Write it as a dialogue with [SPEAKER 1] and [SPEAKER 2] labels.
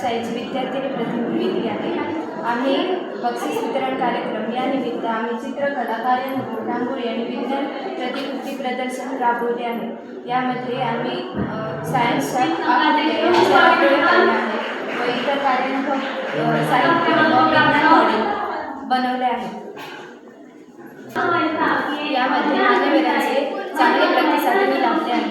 [SPEAKER 1] शाळेची विद्यार्थिनी प्रतिनिधी आहे. आम्ही बक्षीस वितरण कार्यक्रम या निमित्त आम्ही चित्रकला कार्यानुभव रांगोळी आणि विज्ञान प्रतिकृती प्रदर्शन राबवले आहे. यामध्ये आम्ही सायन्स सायन्सच्या व इतर कार्यानुभव साहित्य बनवले आहे. यामध्ये मान्यवरांचे चांगले प्रतिसाद मी लावले आहे.